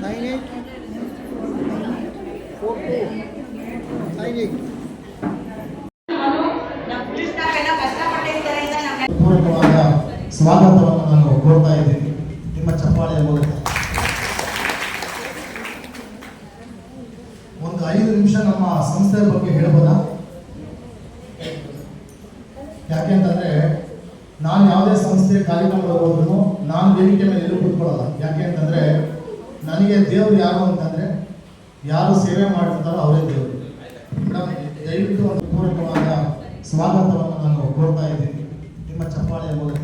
Nine four to ಸ್ವಾಗತವನ್ನು ನಾನು ಕೋರ್ತಾ ಇದ್ದೀನಿ. ನಿಮ್ಮ ಚಪ್ಪಾಳೆಯ ಮೂಲಕ ಒಂದು ಐದು ನಿಮಿಷ ನಮ್ಮ ಸಂಸ್ಥೆಯ ಬಗ್ಗೆ ಹೇಳ್ಬೋದಾ ಯಾಕೆಂತಂದ್ರೆ ನಾನು ಯಾವುದೇ ಸಂಸ್ಥೆ ಕಾರ್ಯಕ್ರಮ ಹೋದ್ರು ನಾನು ವೇದಿಕೆ ಮೇಲೆ ಎಲ್ಲೂ ಕೂತ್ಕೊಳ್ಳಲ್ಲ. ಯಾಕೆ ಅಂತಂದರೆ ನನಗೆ ದೇವರು ಯಾರು ಅಂತಂದರೆ ಯಾರು ಸೇವೆ ಮಾಡ್ತಿರ್ತಾರೋ ಅವರೇ ದೇವರು. ದಯವಿಟ್ಟು ಒಂದು ಪೂರ್ವಕವಾದ ಸ್ವಾಗತವನ್ನು ನಾನು ಕೋರ್ತಾ ಇದ್ದೀನಿ. ನಿಮ್ಮ ಚಪ್ಪಾಳೆಯ ಮೂಲಕ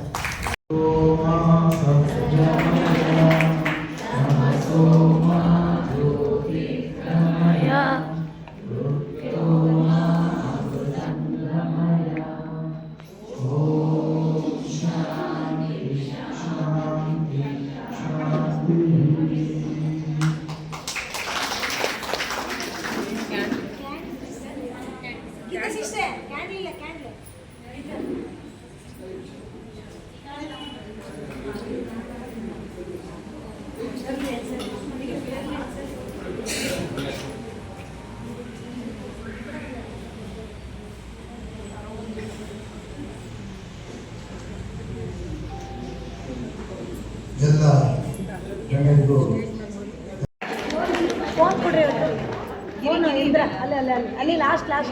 ಎಲ್ಲ ಗಣ್ಯರಿಗೂ ಫೋನ್ ಕೊಡ್ರಿ ಫೋನ್ ಇದ್ರ ಅಲ್ಲಿ ಅಲ್ಲಿ ಅಲ್ಲಿ ಅಲ್ಲಿ ಲಾಸ್ಟ್ ಲಾಸ್ಟ್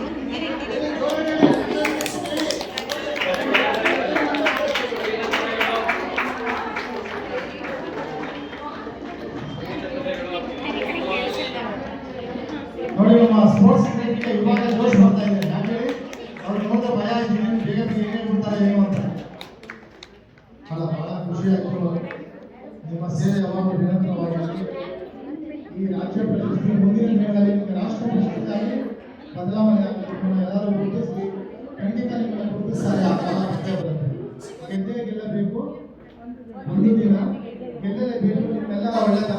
ನೋಡಿ ನಮ್ಮ ಸ್ಪೋರ್ಟ್ಸ್ ಕ್ರಿಕೆಟ್ಗೆ ಇವಾಗ ಗೆದ್ದೇ ಗೆಲ್ಲಬೇಕು. ಒಂದು ದಿನ ಗೆಲ್ಲಲೇಬೇಕು. ನಿಮ್ಮೆಲ್ಲರ ಒಳ್ಳೆತನ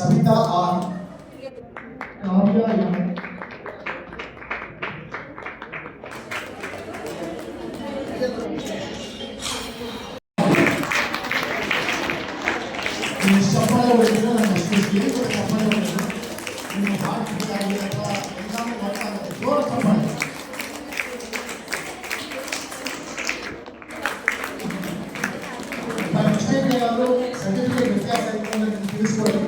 ಸವಿತಾ ಆರ್ ಕಾವ್ಯ ಎಂ ನೀವು ಚಪ್ಪಾಳೆ ಹೊಡೆದ್ರೆ ನಾನು ಅಷ್ಟು ಕಿರಿಗಳು ಚಪ್ಪಾಳೆ ಹೊಡೆದ್ರೆ ನಿಮ್ಮ ಹಾಕಿದ್ದಾಗಲಿ ಅಥವಾ ಎಕ್ಸಾಮ್ ಮಾಡ್ತಾ ಜೋರ ಚಪ್ಪಾಳೆ ಮಿಸ್ಟೇಕ್ ಏನಾದರೂ ಸರ್ಟಿಫಿಕೇಟ್ ವ್ಯತ್ಯಾಸ ಇತ್ತು ಅಂದರೆ ನೀವು ತಿಳಿಸ್ಕೊಡಿ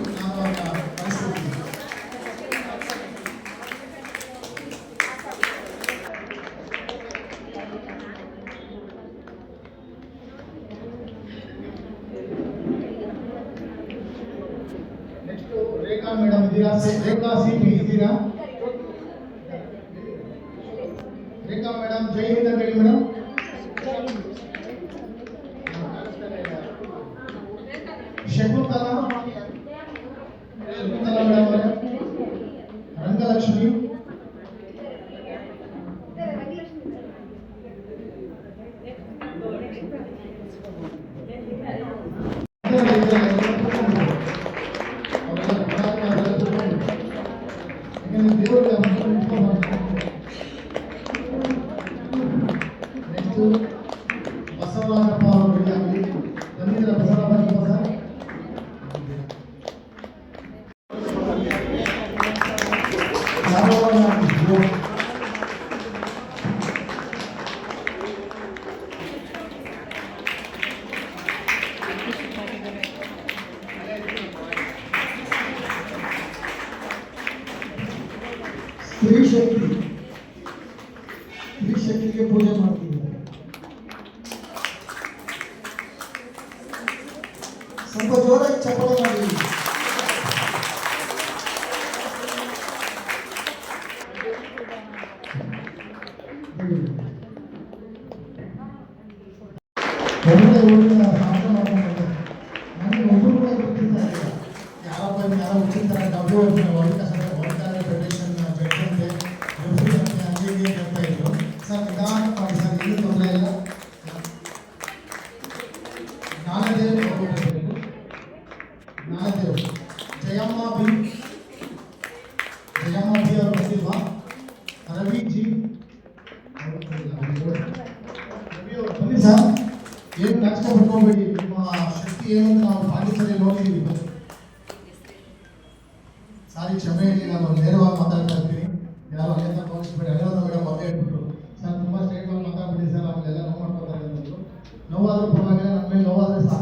ರೇಖಾ ಮೇಡಮ್ ಜೈ ಹಿಂದ್ ಅಂತ ಹೇಳಿ ಮೇಡಮ್ ಶಕುಂತಲಾ ಶಕುಂತಲಾ ಮೇಡಮ್ ಅವರೇ ರಂಗಲಕ್ಷ್ಮಿ ಸ್ತ್ರೀ ಶಕ್ತಿ ಶಕ್ತಿಗೆ ಪೂಜೆ ಮಾಡ್ತಿದ್ದಾರೆ ಸ್ವಲ್ಪ ಜೋರಾಗಿ ಚಪ್ಪಳ ಮಾಡಿ. ಸಾಧನೆ ನನಗೆ ಒಬ್ಬರು ಕೂಡ ಗೊತ್ತಿಲ್ಲ. ಯಾರಪ್ಪ ಯಾರೋ ಹುಚ್ಚಿರ್ತಾರೆ ಡಬ್ಬಿ ನೋವಾದ್ರೂ ಪರವಾಗಿಲ್ಲ ನಮ್ಮ ಮೇಲೆ ನೋವಾದ್ರೆ ಸಾಕು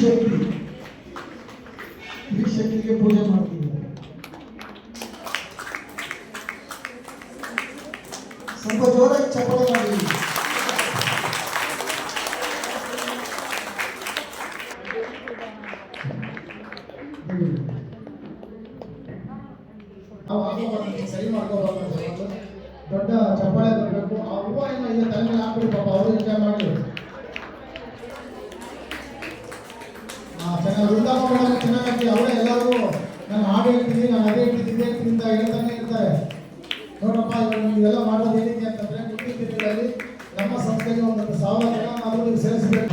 ಸ್ತ್ರೀ ಶಕ್ತಿ ಸ್ತ್ರೀ ಶಕ್ತಿಗೆ ಪೂಜೆ ಮಾಡ್ತಿದ್ದಾರೆ ಸ್ವಲ್ಪ ಜೋರಾಗಿ ಚಪ್ಪಳೆ ಮಾಡಿ ನಾವು ಹಾಕೋಬಾರ್ದು, ಸರಿ ಮಾಡ್ಕೋಬಾರ್ದು ಅಂತ ಹೇಳ್ಬಿಟ್ಟು ದೊಡ್ಡ ಚಪ್ಪಾಳೆ ಬರಬೇಕು ಆ ಹೂವು ಏನೋ ಇದೆ ತಲೆ ಮೇಲೆ ಹಾಕ್ಬಿಡಿ ಪಾಪ ಅವರು ಎಂಜಾಯ್ ಮಾಡಿ ಆ, ವೃಂದಾವನ ವೃಂದಾವ ಮೇಡಮ್ ಚೆನ್ನಾಗಿ ಅವರೇ ಎಲ್ಲರಿಗೂ ನಾನು ಹಾಡು ಹೇಳ್ತೀನಿ ನಾನು ಅದೇ ಹೇಳ್ತೀನಿ ಇದೇ ಹೇಳ್ತೀನಿ ಇರ್ತಾರೆ. ನೋಡಪ್ಪ ಇವಾಗ ನೀವು ಇವೆಲ್ಲ ಮಾಡೋದು ಏನಿದೆ ಅಂತಂದ್ರೆ ಮುಂದಿನ ದಿನಗಳಲ್ಲಿ ನಮ್ಮ ಸಂಸ್ಥೆಗೆ ಒಂದು ಸಾವಿರ ಜನ ನಾವು ನೀವು ಸೇರಿಸಬೇಕು.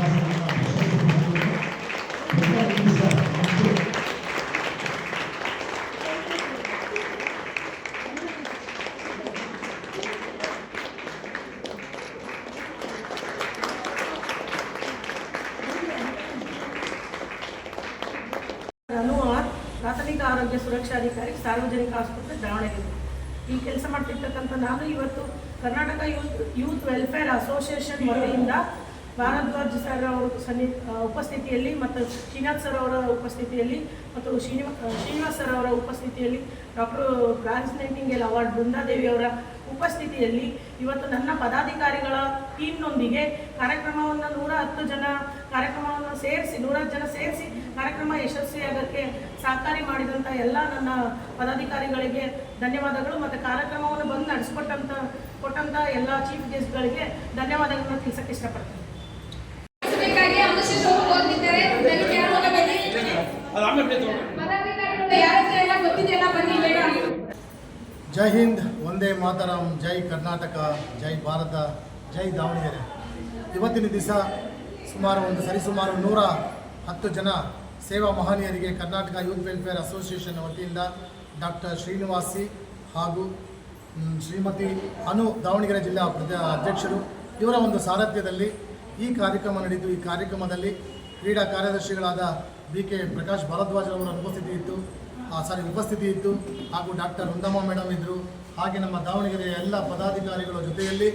ಸಾರ್ವಜನಿಕ ಆಸ್ಪತ್ರೆ ದಾವಣಗೆರೆ. ಈ ಕೆಲಸ ಮಾಡ್ತಿರ್ತಕ್ಕಂಥ ನಾನು ಇವತ್ತು Karnataka youth youth welfare association ವತಿಯಿಂದ ಭಾರದ್ವಾಜ್ ಸರ್ ಅವರ ಸನ್ನಿ ಉಪಸ್ಥಿತಿಯಲ್ಲಿ ಮತ್ತು ಶ್ರೀನಾಥ್ ಸರ್ ಅವರ ಉಪಸ್ಥಿತಿಯಲ್ಲಿ ಮತ್ತು ಶ್ರೀನಿವಾ ಶ್ರೀನಿವಾಸ್ ಸರ್ ಅವರ ಉಪಸ್ಥಿತಿಯಲ್ಲಿ doctor France Nightingale award Brindadevi ಅವರ ಉಪಸ್ಥಿತಿಯಲ್ಲಿ ಇವತ್ತು ನನ್ನ ಪದಾಧಿಕಾರಿಗಳ ಟೀಮ್ನೊಂದಿಗೆ ಕಾರ್ಯಕ್ರಮವನ್ನು ನೂರ ಹತ್ತು ಜನ ಕಾರ್ಯಕ್ರಮವನ್ನು ಸೇರಿಸಿ ನೂರ ಹತ್ತು ಜನ ಸೇರಿಸಿ ಕಾರ್ಯಕ್ರಮ ಯಶಸ್ವಿಯಾಗಕ್ಕೆ ಸಹಕಾರಿ ಮಾಡಿದಂಥ ಎಲ್ಲ ನನ್ನ ಪದಾಧಿಕಾರಿಗಳಿಗೆ ಧನ್ಯವಾದಗಳು ಮತ್ತು ಕಾರ್ಯಕ್ರಮವನ್ನು ಬಂದು ನಡೆಸಿಕೊಟ್ಟಂಥ ಕೊಟ್ಟಂಥ ಎಲ್ಲ ಚೀಫ್ ಗೆಸ್ಟ್ಗಳಿಗೆ ಧನ್ಯವಾದಗಳನ್ನು ತಿಳಿಸಕ್ಕೆ ಇಷ್ಟಪಡ್ತೀನಿ. ಜೈ ಹಿಂದ್. ಒಂದೇ ಮಾತರಂ ಜೈ ಕರ್ನಾಟಕ ಜೈ ಭಾರತ ಜೈ ದಾವಣಗೆರೆ ಇವತ್ತಿನ ದಿವಸ ಸುಮಾರು ಒಂದು ಸರಿಸುಮಾರು ನೂರ ಹತ್ತು ಜನ ಸೇವಾ ಮಹನೀಯರಿಗೆ ಕರ್ನಾಟಕ ಯೂತ್ ವೆಲ್ಫೇರ್ ಅಸೋಸಿಯೇಷನ್ ವತಿಯಿಂದ ಡಾಕ್ಟರ್ ಶ್ರೀನಿವಾಸಿ ಹಾಗೂ ಶ್ರೀಮತಿ ಅನು ದಾವಣಗೆರೆ ಜಿಲ್ಲಾ ಅಧ್ಯಕ್ಷರು ಇವರ ಒಂದು ಸಾರಥ್ಯದಲ್ಲಿ ಈ ಕಾರ್ಯಕ್ರಮ ನಡೆಯಿತು. ಈ ಕಾರ್ಯಕ್ರಮದಲ್ಲಿ ಕ್ರೀಡಾ ಕಾರ್ಯದರ್ಶಿಗಳಾದ ಬಿ ಕೆ ಪ್ರಕಾಶ್ ಭಾರದ್ವಾಜ್ ಅವರ ಉಪಸ್ಥಿತಿ ಇತ್ತು ಸಾರಿ ಉಪಸ್ಥಿತಿ ಇತ್ತು ಹಾಗೂ ಡಾಕ್ಟರ್ ವೃಂದಮ್ಮ ಮೇಡಮ್ ಇದ್ದರು. ಹಾಗೆ ನಮ್ಮ ದಾವಣಗೆರೆಯ ಎಲ್ಲ ಪದಾಧಿಕಾರಿಗಳ ಜೊತೆಯಲ್ಲಿ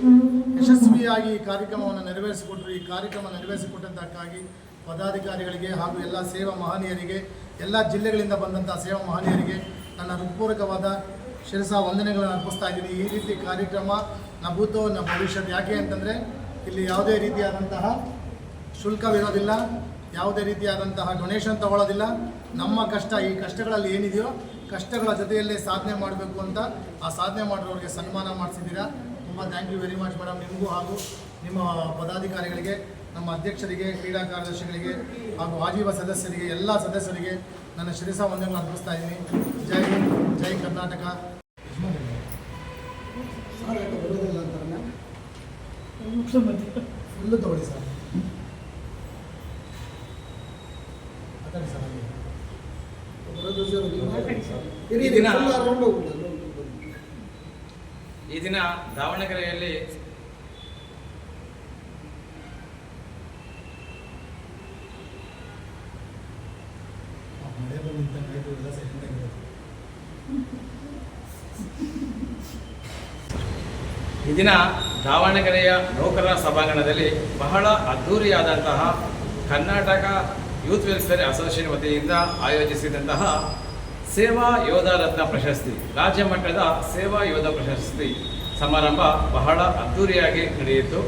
ಯಶಸ್ವಿಯಾಗಿ ಈ ಕಾರ್ಯಕ್ರಮವನ್ನು ನೆರವೇರಿಸಿಕೊಟ್ಟರು. ಈ ಕಾರ್ಯಕ್ರಮ ನೆರವೇರಿಸಿಕೊಟ್ಟದ್ದಕ್ಕಾಗಿ ಪದಾಧಿಕಾರಿಗಳಿಗೆ ಹಾಗೂ ಎಲ್ಲ ಸೇವಾ ಮಹನೀಯರಿಗೆ, ಎಲ್ಲ ಜಿಲ್ಲೆಗಳಿಂದ ಬಂದಂಥ ಸೇವಾ ಮಹನೀಯರಿಗೆ ನನ್ನ ಹೃತ್ಪೂರ್ವಕವಾದ ಶಿರಸ ವಂದನೆಗಳನ್ನು ಅರ್ಪಿಸ್ತಾ ಇದ್ದೀನಿ. ಈ ರೀತಿ ಕಾರ್ಯಕ್ರಮ ನ ಭೂತೋ ನ ಭವಿಷ್ಯದ ಯಾಕೆ ಅಂತಂದರೆ ಇಲ್ಲಿ ಯಾವುದೇ ರೀತಿಯಾದಂತಹ ಶುಲ್ಕವಿರೋದಿಲ್ಲ ಯಾವುದೇ ರೀತಿಯಾದಂತಹ ಡೊನೇಷನ್ ತಗೊಳ್ಳೋದಿಲ್ಲ. ನಮ್ಮ ಕಷ್ಟ, ಈ ಕಷ್ಟಗಳಲ್ಲಿ ಏನಿದೆಯೋ ಕಷ್ಟಗಳ ಜೊತೆಯಲ್ಲೇ ಸಾಧನೆ ಮಾಡಬೇಕು ಅಂತ ಆ ಸಾಧನೆ ಮಾಡಿರೋರಿಗೆ ಸನ್ಮಾನ ಮಾಡಿಸಿದ್ದೀರಾ. ತುಂಬ thank you very much madam ನಿಮಗೂ ಹಾಗೂ ನಿಮ್ಮ ಪದಾಧಿಕಾರಿಗಳಿಗೆ ನಮ್ಮ ಅಧ್ಯಕ್ಷರಿಗೆ ಕ್ರೀಡಾ ಕಾರ್ಯದರ್ಶಿಗಳಿಗೆ ಹಾಗೂ ಆಜೀವ ಸದಸ್ಯರಿಗೆ ಎಲ್ಲ ಸದಸ್ಯರಿಗೆ ನನ್ನ ಶಿರಸ ವಂದನೆಗಳನ್ನು ಅರ್ಪಿಸ್ತಾ ಇದ್ದೀನಿ. ಜೈ ಹಿಂದ್ ಜೈ ಕರ್ನಾಟಕ. ಬರೋದಿಲ್ಲ ಅಂತಾರೆ ಫುಲ್ಲು ತಗೊಳ್ಳಿ ಸರ್. ಮಾತಾಡಿ ಸರ್ ಹಾಗೆ. ಇರಿ, ಈ ದಿನ. ಈ ದಿನ ದಾವಣಗೆರೆಯಲ್ಲಿ ಈ ದಿನ ದಾವಣಗೆರೆಯ ನೌಕರರ ಸಭಾಂಗಣದಲ್ಲಿ ಬಹಳ ಅದ್ಧೂರಿಯಾದಂತಹ ಕರ್ನಾಟಕ ಯೂತ್ ವೆಲ್ಫೇರ್ ಅಸೋಸಿಯೇಷನ್ ವತಿಯಿಂದ ಆಯೋಜಿಸಿದಂತಹ ಸೇವಾ ಯೋಧ ರತ್ನ ಪ್ರಶಸ್ತಿ. ರಾಜ್ಯ ಮಟ್ಟದ ಸೇವಾ ಯೋಧ ಪ್ರಶಸ್ತಿ ಸಮಾರಂಭ ಬಹಳ ಅದ್ಧೂರಿಯಾಗಿ ನಡೆಯಿತು.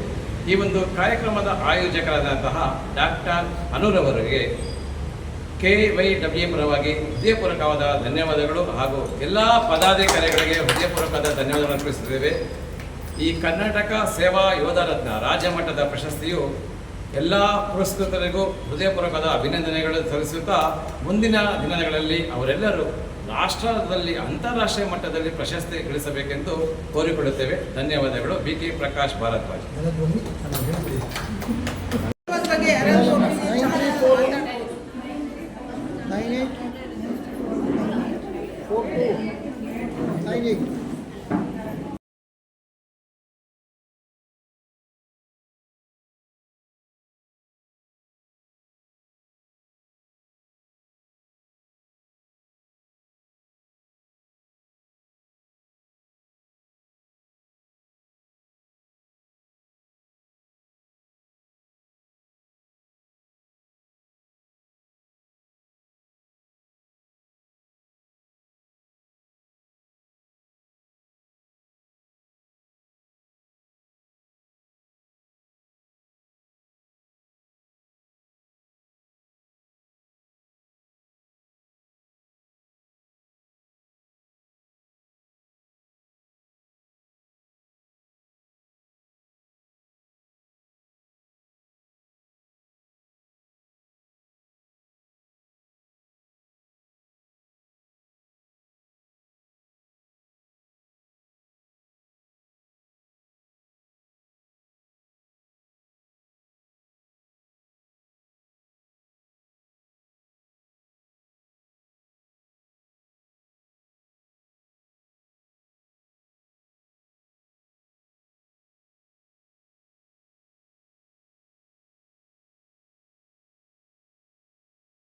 ಈ ಒಂದು ಕಾರ್ಯಕ್ರಮದ ಆಯೋಜಕರಾದಂತಹ ಡಾಕ್ಟರ್ ಅನುರವರಿಗೆ ಕೆ ವೈ ಡಬ್ಲ್ಯೂ ಪರವಾಗಿ ಹೃದಯಪೂರ್ವಕವಾದ ಧನ್ಯವಾದಗಳು ಹಾಗೂ ಎಲ್ಲ ಪದಾಧಿಕಾರಿಗಳಿಗೆ ಹೃದಯಪೂರ್ವಕವಾದ ಧನ್ಯವಾದಗಳನ್ನು ಅರ್ಪಿಸುತ್ತೇವೆ. ಈ ಕರ್ನಾಟಕ ಸೇವಾ ಯೋಧ ರತ್ನ ರಾಜ್ಯ ಮಟ್ಟದ ಪ್ರಶಸ್ತಿಯು ಎಲ್ಲ ಪುರಸ್ಕೃತರಿಗೂ ಹೃದಯಪೂರ್ವಕದ ಅಭಿನಂದನೆಗಳು ಸಲ್ಲಿಸುತ್ತಾ ಮುಂದಿನ ದಿನಗಳಲ್ಲಿ ಅವರೆಲ್ಲರೂ ರಾಷ್ಟ್ರದಲ್ಲಿ, ಅಂತಾರಾಷ್ಟ್ರೀಯ ಮಟ್ಟದಲ್ಲಿ ಪ್ರಶಸ್ತಿ ಗಳಿಸಬೇಕೆಂದು ಕೋರಿಕೊಳ್ಳುತ್ತೇವೆ. ಧನ್ಯವಾದಗಳು. B K Prakash Bharadwaj.